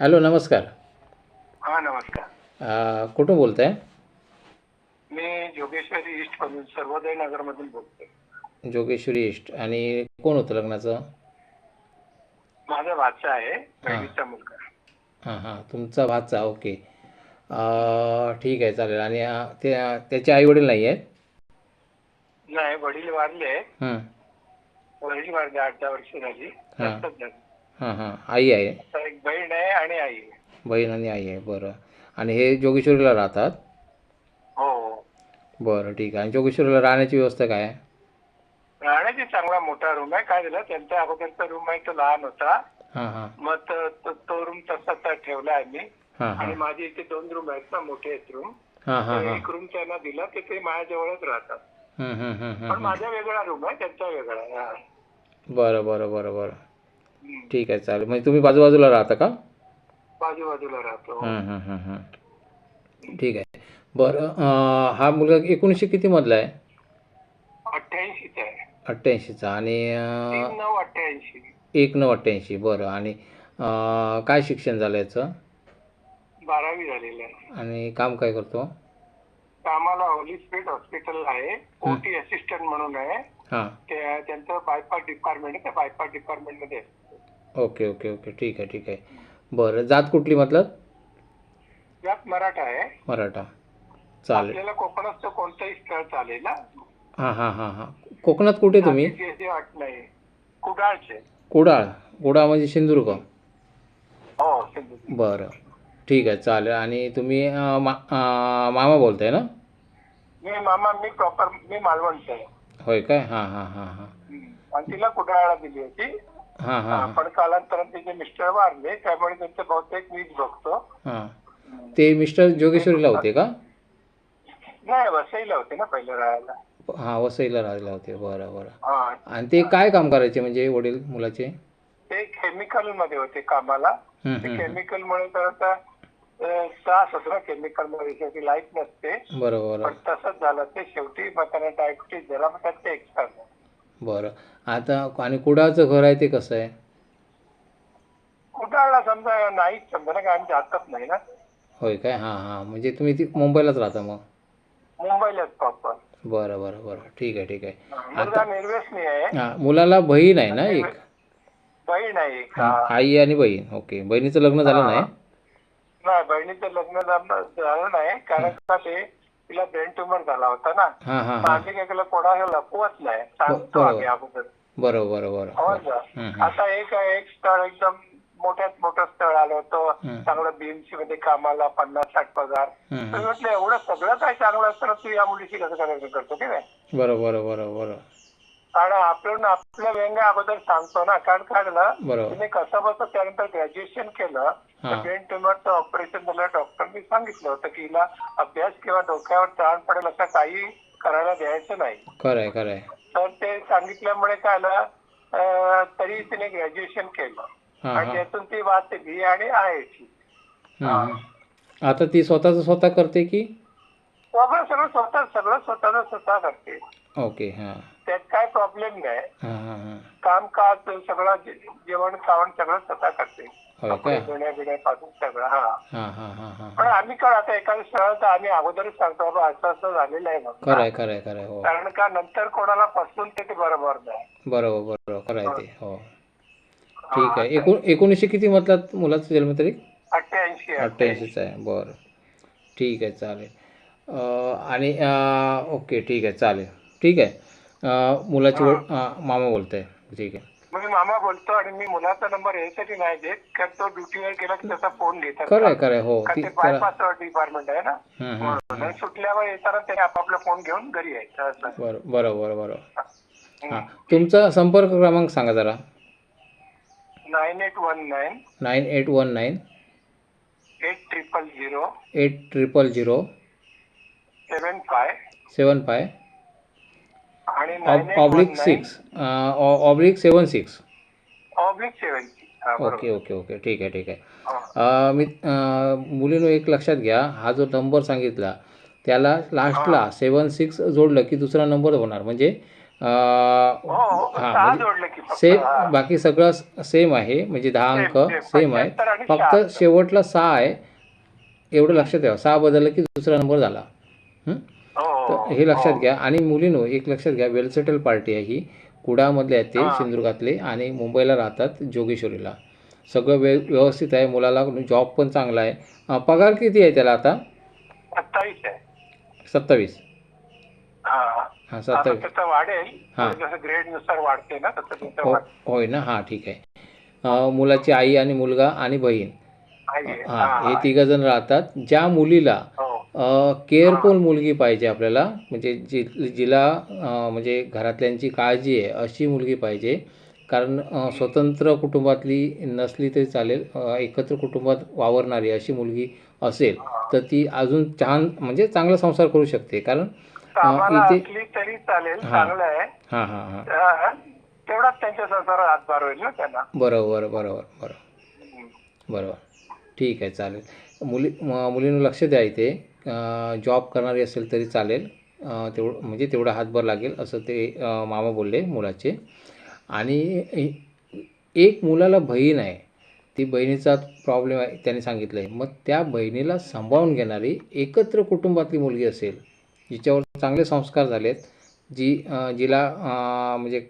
Hello नमस्कार. हा नमस्कार. अ, कुठून बोलताय? मी जोगेश्वरी ईस्ट मधून सर्वोदय नगर मधून बोलतोय. जोगेश्वरी ईस्ट. आणि कोण होतं लग्नाचं? माझा भाचा आहे बहिणीचा मुलगा. हां हां. तुमचा भाचा ओके. अ, ठीक आहे चालेल. आणि अ, ते त्याचे आईवडील नाही आहेत? नाही वडील वारले हं, वडील वारले आठ दहा वर्ष झाली. हा. जास्तच झाली. हां हां. आई आहे. तर एक बहीण आहे आणि आई आहे. बहीण आणि आई आहे बरं. आणि हे जोगेश्वरीला राहतात? हो. बरं ठीक आहे. आणि जोगेश्वरीला राहण्याची व्यवस्था काय आहे? राहण्याची चांगला मोठा रूम आहे. काय झालं? त्यांचा अगोदरचा रूम आहे तो लहान होता. हां हां. मग तो- तो- तो रूम तसा तर ठेवला आम्ही. हां आणि हां माझे इथे दोन रूम आहेत ना मोठे आहेत रूम हां हां हां. एक रूम त्यांना दिला ते ते माझ्याजवळच राहतात. पण. माझा वेगळा रूम आहे त्यांचा वेगळा आहे. हा. बरं बरं बरं बरं. ठीक आहे चालेल. म्हणजे तुम्ही बाजूबाजूला राहता का? बाजूबाजूला राहतो. हं, हं, हं, हं. ठीक आहे. बरं हा मुलगा एकोणीसशे कितीमधला आहे? अठ्ठ्याऐंशीच आहे. अठ्ठ्याऐंशीचा. आणि नऊ अठ्ठ्याऐंशी. एक नऊ अठ्ठ्याऐंशी. बरं. आणि काय शिक्षण झालं याचं? बारावी झालेलं आहे. आणि काम काय करतो? कामाला स्पीड हॉस्पिटल आहे. ओटी असिस्टंट म्हणून आहे. हां. ते त्यांचं बायपास डिपार्टमेंट आहे. त्या बायपास डिपार्टमेंटमध्ये. Okay okay okay. ठीक आहे ठीक आहे. बरं. जात कुठली मतलब? यात मराठा आहे. मराठा. चालेल. आपल्याला कोकणात कोणतंही स्थळ चालेल ना हां हां हां हां. कोकणात कुठे तुम्ही? जे जे अट नाही. कुडाळचे कुडाळ. कुडाळ म्हणजे सिंधुदुर्ग. हो सिंधुदुर्ग. बरं. ठीक आहे चालेल. आणि तुम्ही अं, मा अं, मामा बोलताय ना? मी मामा मी प्रॉपर मी मालवणचं आहे. होय काय? हां हां हां हां. आणि तिला कुडाळला दिली होती. पण कालांतरात तिचे मिस्टर वारले त्यामुळे त्यांचं बहुतेक मीच बघतो. हां. ते मिस्टर जोगेश्वरीला होते का? नाही वसईला होते ना पहिले राहायला. हां वसईला राहिला होते. बरं बरं. आणि ते काय काम करायचे म्हणजे वडील मुलाचे? ते केमिकलमध्ये होते कामाला. ते. केमिकल मुळे तर आता होतो ना केमिकलमध्ये. शेवटी लाइट नसते. बरं पण बरं तसंच झालं. ते शेवटी मग त्यांना डायबिटीज झाला मग त्यात ते एक्सपायर झाले. बरं. आता आणि कुडाळचं घर आहे ते कसं आहे? कुडाळला समजा नाहीच समजा ना कारण जातच नाही ना? होय काय? हां हां. म्हणजे तुम्ही ती मुंबईलाच राहता मग? मुंबईलाच प्रॉपर बरं बरं बरं. ठीक आहे ठीक आहे. मुलगा निर्व्यसनी आहे. हां मुलाला बहीण आहे ना एक? बहीण आहे एक. हां, आई आणि बहीण. ओके. बहिणीचं लग्न झालं नाही? नाही बहिणीचं लग्न झालं झालं नाही. कारण का ते तिला ब्रेन ट्युमर झाला होता ना. हां हां हां. आम्ही काय केलं कोणाला लपवत नाही. सांगतो बरोबर. आम्ही अगोदर बरं बरं बरं हो ना. आता एक एक स्थळ एकदम मोठ्यात मोठं स्थळ आलं होतं. चांगलं बीएमसी मध्ये कामाला पन्नास साठ पगार. तर. म्हटलं एवढं सगळं काय चांगलं असताना तू या मुलीशी कसं करायचं करतो की नाही? बरं बरं बरं बरं कारण आपलं आपलं व्यंग अगोदर सांगतो ना. कारण बरोबर. तिने कसं बसं त्यानंतर ग्रॅज्युएशन केलं. ब्रेन ट्युमरचं ऑपरेशन झालं डॉक्टरनी सांगितलं होतं की हिला अभ्यास किंवा डोक्यावर ताण पडेल असं काही करायला द्यायचं नाही. खरं आहे खरं आहे तर ते सांगितल्यामुळे काय अं, तरी तिने ग्रॅज्युएशन केलं. आणि त्यातून ती वाचते बी आणि आय. आता ती स्वतःचं स्वतः करते की? सगळं सगळं स्वतः सगळं स्वतः स्वतः करते. ओके हां. त्यात काय प्रॉब्लेम नाही. हां हां हां. काम काज सगळं जेवण खावण सगळं स्वतः करते. कपडे बिण्यापासून सगळं हा. पण आम्ही काय आता एखाद्या स्थळात आम्ही अगोदरच सांगतो बाबा असं असं झालेलं आहे म्हणून. खरं आहे खरं आहे खरं आहे हो. कारण का नंतर कोणाला फसवून ते ते बरोबर नाही. बरोबर बरोबर खरं आहे ते हो. ठीक आहे. एकूण एकोणीसशे किती म्हटलात मुलाचं जन्मतारीख अठ्ठ्याऐंशी अठ्ठ्याऐंशीचं आहे बरं. ठीक आहे चालेल. आणि ओके ठीक आहे चालेल. ठीक आहे. मुलाची मामा बोलत आहे ठीक आहे. मी मामा बोलतो आणि मी मुलाचा नंबर यासाठी नाही देत कारण तो ड्युटीवर गेला की त्याचा फोन घेतात. खरं खरं आहे हो. कारण ती ते बायपास डिपार्टमेंट आहे ना. म्हणून. सुटल्यावर येताना त्याने आपापला फोन घेऊन घरी यायचं असं. बरं बरं बरं बरं. हां. तुमचा संपर्क क्रमांक सांगा जरा. Nine eight one nine nine eight one nine eight triple zero eight triple zero seven five seven five आणि oblique six oblique seven six oblique seven हा ओके ओके ओके ठीक आहे ठीक आहे. हा. अ, मी अ, मुलीनं एक लक्षात घ्या. हा जो नंबर सांगितला त्याला लास्टला सेवन सिक्स जोडलं की दुसरा नंबर होणार. म्हणजे हो हो हां म्हणजे फक्त सेम हा. बाकी सगळं सेम आहे. म्हणजे दहा अंक. सेम आहे. 75 आणि फक्त 76. शेवटला सहा आहे. एवढं लक्षात ठेवा. सहा बदललं की दुसरा नंबर झाला. हं? हो? तर हे लक्षात घ्या. आणि मुलीनो एक लक्षात घ्या वेल सेटल पार्टी आहे ही. कुडामधले आहेत ते हां. सिंधुदुर्गातले आणि मुंबईला राहतात जोगेश्वरीला. सगळं व्य व्यवस्थित आहे. मुलाला जॉब पण चांगला आहे. पगार किती आहे त्याला आता? सत्तावीस आहे. सत्तावीस. हा. हां सत्तावीस वाढेल हा. जसं ग्रेडनुसार वाढते ना हो होय ना? हां ठीक आहे. मुलाची आई आणि मुलगा आणि बहीण. हां हे. तिघं जण राहतात. ज्या मुलीला हो. केअरफुल मुलगी पाहिजे आपल्याला. म्हणजे जी जिला म्हणजे घरातल्यांची काळजी आहे अशी मुलगी पाहिजे. कारण स्वतंत्र कुटुंबातली नसली तरी चालेल एकत्र कुटुंबात वावरणारी अशी मुलगी असेल तर ती अजून छान म्हणजे चांगला संसार करू शकते. कारण इथे- तरी चालेल हा. चांगलं आहे. हां हां हां. हा. तेवढाच त्यांच्या संसारात हातभार होईल ना त्यांना. बरोबर बरोबर बरोबर. बरोबर. ठीक आहे चालेल. मुली मुलीनं लक्ष द्या इथे. जॉब करणारी असेल तरी चालेल. तेवढं म्हणजे तेवढा हातभार लागेल असं ते मामा बोलले मुलाचे. आणि एक मुलाला बहीण आहे ती बहिणीचा प्रॉब्लेम आहे त्याने सांगितलं आहे मग त्या बहिणीला सांभाळून घेणारी एकत्र कुटुंबातली मुलगी असेल जिच्यावर चांगले संस्कार झालेत जी जिला म्हणजे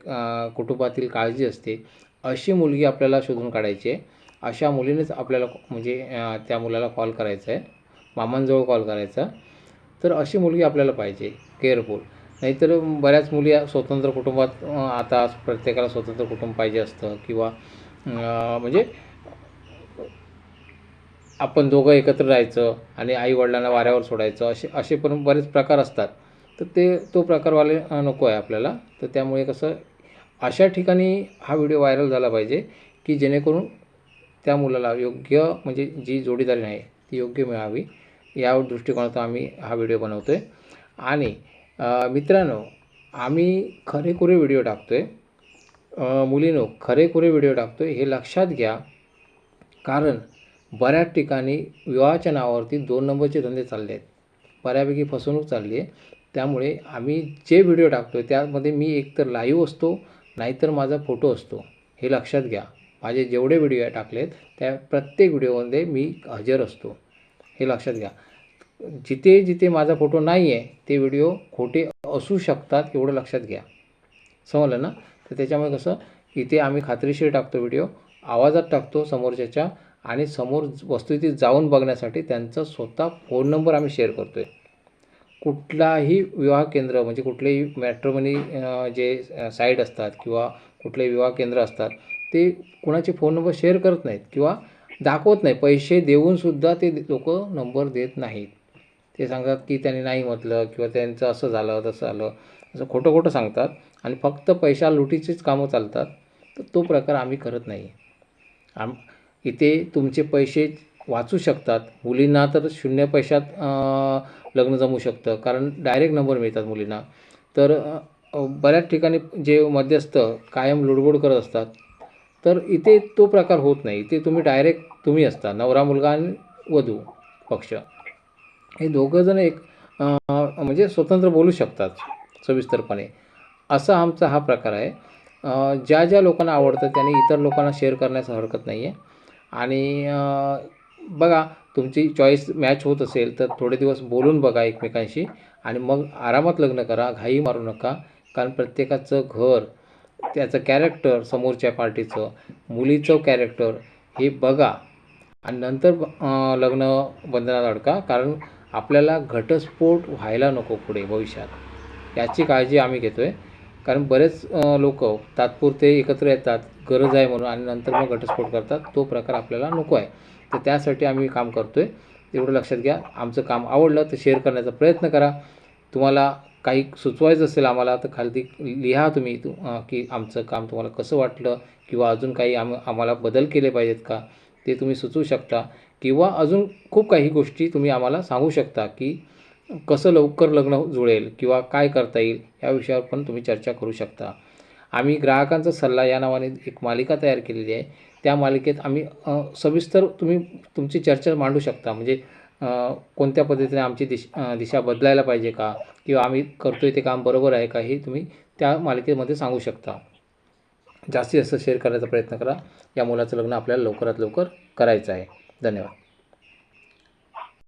कुटुंबातील काळजी असते अशी मुलगी आपल्याला शोधून काढायची आहे. अशा मुलीनेच आपल्याला म्हणजे त्या मुलाला कॉल करायचा आहे. मामांजवळ कॉल करायचा. तर अशी मुलगी आपल्याला पाहिजे केअरफुल नाहीतर बऱ्याच मुली स्वतंत्र कुटुंबात आता प्रत्येकाला स्वतंत्र कुटुंब पाहिजे असतं किंवा म्हणजे आपण दोघं एकत्र राहायचं आणि आईवडिलांना वाऱ्यावर सोडायचं असे असे पण बरेच प्रकार असतात. तर ते तो प्रकारवाले नको आहे आपल्याला. तर त्यामुळे कसं अशा ठिकाणी हा व्हिडिओ व्हायरल झाला पाहिजे की जेणेकरून त्या मुलाला योग्य म्हणजे जी जोडीदारी आहे ती योग्य मिळावी. या दृष्टिकोनातून आम्ही हा व्हिडिओ बनवतो आहे आणि मित्रांनो आम्ही खरेखुरे व्हिडिओ टाकतो आहे मुलीनो खरेखुरे व्हिडिओ टाकतो आहे हे लक्षात घ्या. कारण बऱ्याच ठिकाणी विवाहाच्या नावावरती दोन नंबरचे धंदे चालले आहेत बऱ्यापैकी फसवणूक चालली आहे. त्यामुळे आम्ही जे व्हिडिओ टाकतो आहे त्यामध्ये मी एकतर लाईव्ह असतो नाहीतर माझा फोटो असतो. हे लक्षात घ्या. माझे जेवढे व्हिडिओ टाकलेत त्या प्रत्येक व्हिडिओमध्ये मी हजर असतो. हे लक्षात घ्या. जिथे जिथे माझा फोटो नाही आहे ते व्हिडिओ खोटे असू शकतात एवढं लक्षात घ्या. समजलं ना? तर त्याच्यामुळे कसं इथे आम्ही खात्रीशीर टाकतो व्हिडिओ आवाजात टाकतो समोरच्याच्या आणि समोर वस्तुस्थिती जाऊन बघण्यासाठी त्यांचा स्वतः फोन नंबर आम्ही शेअर करतो आहे कुठलाही विवाह केंद्र म्हणजे कुठलेही मॅट्रोमनी जे साईट असतात किंवा कुठले विवाह केंद्र असतात ते कुणाचे फोन नंबर शेअर करत नाहीत किंवा दाखवत नाही. पैसे देऊनसुद्धा ते लोक नंबर देत नाहीत. ते सांगतात की त्यांनी नाही म्हटलं किंवा त्यांचं असं झालं तसं झालं असं खोटं खोटं सांगतात आणि फक्त पैशा लुटीचीच कामं चालतात. तर तो प्रकार आम्ही करत नाही. आम इथे तुमचे पैसे वाचू शकतात. मुलींना तर शून्य पैशात लग्न जमू शकतं. कारण डायरेक्ट नंबर मिळतात मुलींना. तर बऱ्याच ठिकाणी जे मध्यस्थ कायम लुडबुड करत असतात तर इथे तो प्रकार होत नाही. इथे तुम्ही डायरेक्ट तुम्ही असता नवरा मुलगा आणि वधू पक्ष. हे दोघंजण एक म्हणजे स्वतंत्र बोलू शकतात सविस्तरपणे. असा आमचा हा प्रकार आहे. ज्या ज्या लोकांना आवडतं त्यांनी इतर लोकांना शेअर करण्यास हरकत नाही आहे आणि बघा तुमची चॉईस मॅच होत असेल तर थोडे दिवस बोलून बघा एकमेकांशी आणि मग आरामात लग्न करा घाई मारू नका. कारण प्रत्येकाचं घर त्याचं कॅरेक्टर समोरच्या पार्टीचं मुलीचं कॅरेक्टर हे बघा. आणि नंतर लग्न बंधनात अडका कारण आपल्याला घटस्फोट व्हायला नको पुढे भविष्यात. याची काळजी आम्ही घेतो आहे कारण बरेच लोक तात्पुरते एकत्र येतात गरज आहे म्हणून आणि नंतर मग घटस्फोट करतात. तो प्रकार आपल्याला नको आहे. तर त्यासाठी आम्ही काम करतो आहे एवढं लक्षात घ्या. आमचं काम आवडलं तर शेअर करण्याचा प्रयत्न करा. तुम्हाला काही सुचवायचं असेल आम्हाला तर खालती लिहा तुम्ही तु की आमचं काम तुम्हाला कसं वाटलं किंवा अजून काही आम आम्हाला बदल केले पाहिजेत का? ते तुम्ही सुचवू शकता. किंवा अजून खूप काही गोष्टी तुम्ही आम्हाला सांगू शकता की कसं लवकर लग्न जुळेल किंवा काय करता येईल या विषयावर पण तुम्ही चर्चा करू शकता. आम्ही ग्राहकांचा सल्ला या नावाने एक मालिका तयार केलेली आहे. त्या मालिकेत आम्ही सविस्तर तुम्ही तुमची चर्चा मांडू शकता. म्हणजे कोणत्या पद्धतीने आमची दिश दिशा बदलायला पाहिजे का? किंवा आम्ही करतो आहे ते काम बरोबर आहे का हे तुम्ही त्या मालिकेमध्ये सांगू शकता. जास्तीत जास्त शेअर करायचा प्रयत्न करा. या मुलाचं लग्न आपल्याला लवकरात लवकर करायचं आहे. धन्यवाद.